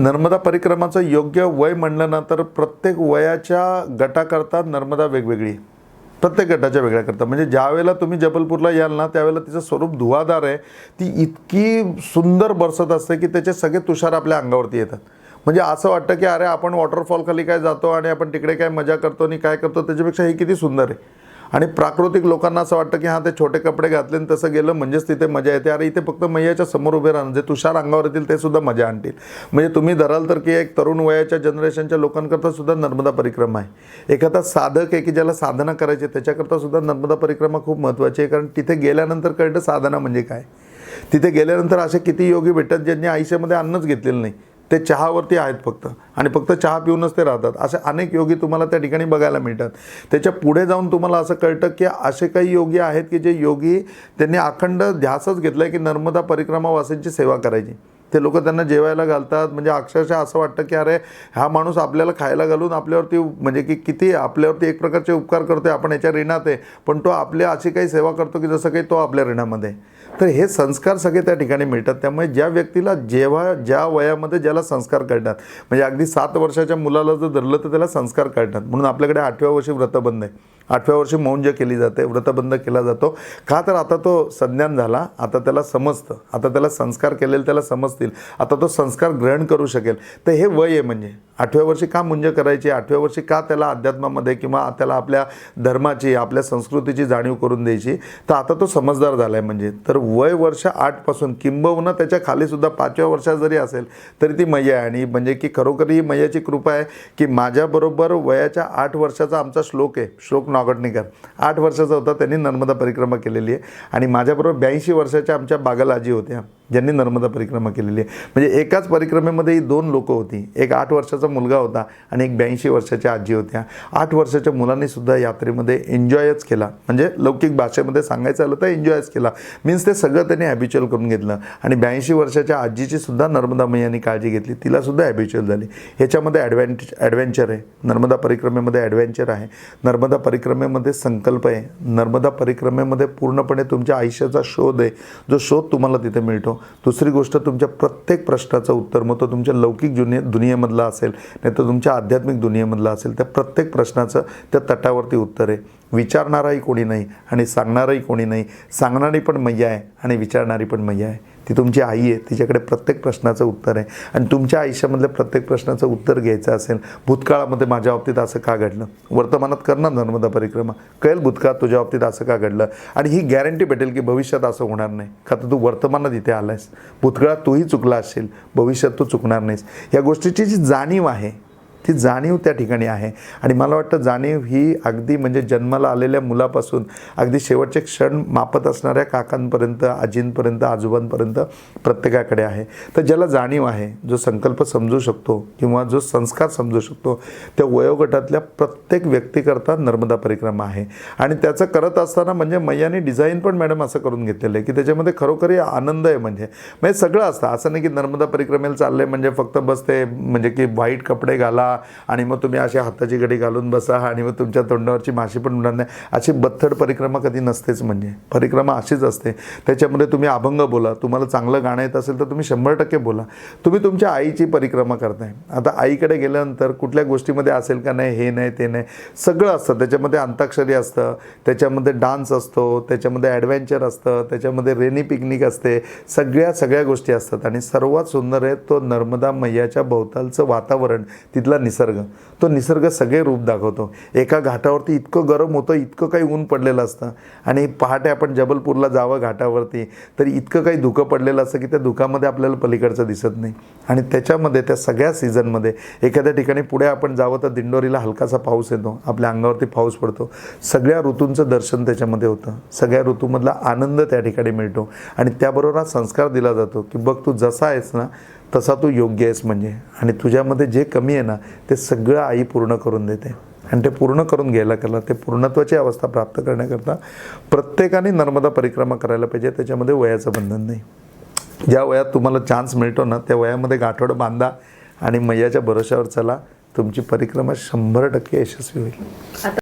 नर्मदा परिक्रमाचं योग्य वय म्हणलं ना तर प्रत्येक वयाच्या गटाकरता नर्मदा वेगवेगळी. प्रत्येक गटाच्या वेगळ्या करता. म्हणजे ज्यावेळेला तुम्ही जबलपूरला याल ना त्यावेळेला तिचं स्वरूप धुवाधार आहे. ती इतकी सुंदर बरसत असते की त्याचे सगळे तुषार आपल्या अंगावरती येतात. म्हणजे असं वाटतं की अरे आपण वॉटरफॉलखाली काय जातो आणि आपण तिकडे काय मजा करतो आणि काय करतो त्याच्यापेक्षा हे किती सुंदर आहे. आणि प्राकृतिक लोकांना असं वाटतं की हां ते छोटे कपडे घातले आणि तसं गेलं म्हणजेच तिथे मजा येते. अरे इथे फक्त मैयाच्या समोर उभे राहणं जे तुषार अंगावर येतील ते सुद्धा मजा आणतील. म्हणजे तुम्ही धराल तर की एक तरुण वयाच्या जनरेशनच्या लोकांकरता सुद्धा नर्मदा परिक्रमा आहे. एखादा साधक आहे की ज्याला साधना करायची त्याच्याकरता सुद्धा नर्मदा परिक्रमा खूप महत्त्वाची आहे. कारण तिथे गेल्यानंतर कळतं साधना म्हणजे काय? तिथे गेल्यानंतर असे किती योगी भेटतात ज्यांनी आयुष्यामध्ये अन्नच घेतलेलं नाही. ते चहावरती आहेत फक्त. आणि फक्त चहा पिऊनच ते राहतात. असे अनेक योगी तुम्हाला त्या ठिकाणी बघायला मिळतात. त्याच्या पुढे जाऊन तुम्हाला असं कळतं की असे काही योगी आहेत की जे योगी त्यांनी अखंड ध्यासच घेतला आहे की नर्मदा परिक्रमावासींची सेवा करायची. ते लोक त्यांना जेवायला घालतात. म्हणजे अक्षरशः असं वाटतं की अरे हा माणूस आपल्याला खायला घालून आपल्यावरती म्हणजे की किती आपल्यावरती एक प्रकारचे उपकार करतो आहे आपण याच्या ऋणात आहे. पण तो आपल्या अशी काही सेवा करतो की जसं काही तो आपल्या ऋणामध्ये आहे. तर हे संस्कार सगळे त्या ठिकाणी मिळतात. त्यामुळे ज्या व्यक्तीला जेव्हा ज्या वयामध्ये ज्याला संस्कार काढतात म्हणजे अगदी सात वर्षाच्या मुलाला जर धरलं तर त्याला संस्कार काढणार म्हणून आपल्याकडे आठव्या वर्षी व्रतबंध आहे. आठव्या वर्षी मौंज केली जाते व्रतबंध केला जातो. का तर आता तो संज्ञान झाला आता त्याला समजतं. आता त्याला संस्कार केलेले त्याला समजतील. आता तो संस्कार ग्रहण करू शकेल. तर हे वय आहे म्हणजे. आठव्या वर्षी का मुंज करायची? आठव्या वर्षी का त्याला अध्यात्मामध्ये किंवा त्याला आपल्या धर्माची आपल्या संस्कृतीची जाणीव करून द्यायची? तर आता तो समजदार झाला आहे म्हणजे. तर वय वर्ष आठपासून किंबहुना त्याच्या खालीसुद्धा पाचव्या वर्षात जरी असेल तरी ती मैया आहे. आणि म्हणजे की खरोखर ही मैयाची कृपा आहे की माझ्याबरोबर वयाच्या आठ वर्षाचा आमचा श्लोक आहे. श्लोक नागटणीकर आठ वर्षाचा होता त्यांनी नर्मदा परिक्रमा केलेली आहे. आणि माझ्याबरोबर ब्याऐंशी वर्षाच्या आमच्या बागल आजी होत्या. ज्यांनी नर्मदा परिक्रमा केलेली आहे. म्हणजे एकाच परिक्रमेमध्ये ही दोन लोकं होती. एक आठ वर्षाचा मुलगा होता आणि एक ब्याऐंशी वर्षाच्या आजी होत्या. आठ वर्षाच्या मुलांनीसुद्धा यात्रेमध्ये एन्जॉयच केला. म्हणजे लौकिक भाषेमध्ये सांगायचं आलं तर एन्जॉयच केला. मीन्स ते सगळं त्यांनी हॅबिच्युअल करून घेतलं. आणि ब्याऐंशी वर्षाच्या आजीची सुद्धा नर्मदा मैयानी काळजी घेतली. तिलासुद्धा हॅबिच्युअल झाली. ह्याच्यामध्ये ॲडव्हेंच ॲडव्हेंचर आहे. नर्मदा परिक्रमेमध्ये ॲडव्हेंचर आहे. नर्मदा परिक्रमेमध्ये संकल्प आहे. नर्मदा परिक्रमेमध्ये पूर्णपणे तुमच्या आयुष्याचा शोध आहे. जो शोध तुम्हाला तिथे मिळतो. दुसरी गोष्ट तुमच्या प्रत्येक प्रश्नाचं उत्तर मग तो तुमच्या लौकिक जुने दुनियेमधला असेल नाही तर तुमच्या आध्यात्मिक दुनियेमधला असेल त्या प्रत्येक प्रश्नाचं त्या तटावरती उत्तर आहे. विचारणाराही कोणी नाही आणि सांगणारही कोणी नाही. सांगणारी पण मैया आहे आणि विचारणारी पण मैया आहे. ती तुमची आई आहे तिच्याकडे प्रत्येक प्रश्नाचं उत्तर आहे. आणि तुमच्या आयुष्यामधल्या प्रत्येक प्रश्नाचं उत्तर घ्यायचं असेल भूतकाळामध्ये माझ्या बाबतीत असं का घडलं? वर्तमानात करणार नर्मदा परिक्रमा? कळेल भूतकाळ तुझ्या बाबतीत असं का घडलं? आणि ही गॅरंटी भेटेल की भविष्यात असं होणार नाही. का तर तू वर्तमानात इथे आलायस. भूतकाळात तूही चुकला असशील भविष्यात तू चुकणार नाहीस. या गोष्टीची जी जाणीव आहे ती जाणीव त्या ठिकाणी आहे. आणि मला वाटतं जाणीव ही अगदी म्हणजे जन्माला आलेल्या मुलापासून अगदी शेवटचे क्षण मापत असणाऱ्या काकांपर्यंत आजींपर्यंत आजोबांपर्यंत प्रत्येकाकडे आहे. तर ज्याला जाणीव आहे जो संकल्प समजू शकतो किंवा जो संस्कार समजू शकतो त्या वयोगटातल्या प्रत्येक व्यक्तीकरता नर्मदा परिक्रमा आहे. आणि त्याचं करत असताना म्हणजे मैयाने डिझाईन पण मॅडम असं करून घेतलेलं आहे की त्याच्यामध्ये खरोखरी आनंद आहे म्हणजे. म्हणजे सगळं असतं. असं नाही की नर्मदा परिक्रमेला आहे म्हणजे फक्त बस ते म्हणजे की व्हाईट कपडे घाला आणि मग तुम्ही अशी हाताची घडी घालून बसा आणि मग तुमच्या तोंडावरची माशी पण उडणार नाही. अशी बत्थड परिक्रमा कधी नसतेच म्हणजे. परिक्रमा अशीच असते. त्याच्यामध्ये तुम्ही अभंग बोला. तुम्हाला चांगलं गाणं येत असेल तर तुम्ही शंभर टक्के बोला. तुम्ही तुमच्या आईची परिक्रमा करताय. आता आईकडे गेल्यानंतर कुठल्या गोष्टीमध्ये असेल का नाही हे नाही ते नाही सगळं असतं. त्याच्यामध्ये अंताक्षरी असतं. त्याच्यामध्ये डान्स असतो. त्याच्यामध्ये ॲडव्हेंचर असतं. त्याच्यामध्ये रेनी पिकनिक असते. सगळ्या सगळ्या गोष्टी असतात. आणि सर्वात सुंदर आहे तो नर्मदा मैयाच्या भोवतालचं वातावरण. तिथला निसर्ग. तो निसर्ग सगळे रूप दाखवतो. एका घाटावरती इतकं गरम होतं इतकं काही ऊन पडलेलं असतं. आणि पहाटे आपण जबलपूरला जावं घाटावरती तर इतकं काही धुकं पडलेलं असतं की त्या धुकामध्ये आपल्याला पलीकडचं दिसत नाही. आणि त्याच्यामध्ये त्या सगळ्या सीझनमध्ये एखाद्या ठिकाणी पुढे आपण जावं तर दिंडोरीला हलकासा पाऊस येतो. आपल्या अंगावरती पाऊस पडतो. सगळ्या ऋतूंचं दर्शन त्याच्यामध्ये होतं. सगळ्या ऋतूमधला आनंद त्या ठिकाणी मिळतो. आणि त्याबरोबर हा संस्कार दिला जातो की बघ तू जसा आहेस ना तसा तू योग्य आहेस म्हणजे. आणि तुझ्यामध्ये जे कमी आहे ना ते सगळं आई पूर्ण करून देते. आणि ते पूर्ण करून घ्यायला केलं ते पूर्णत्वाची अवस्था प्राप्त करण्याकरता प्रत्येकाने नर्मदा परिक्रमा करायला पाहिजे त्याच्यामध्ये वयाचं बंधन नाही. ज्या वयात तुम्हाला चान्स मिळतो ना त्या वयामध्ये गाठोड बांधा आणि मैयाच्या भरोशावर चला. तुमची परिक्रमा शंभर टक्के यशस्वी होईल.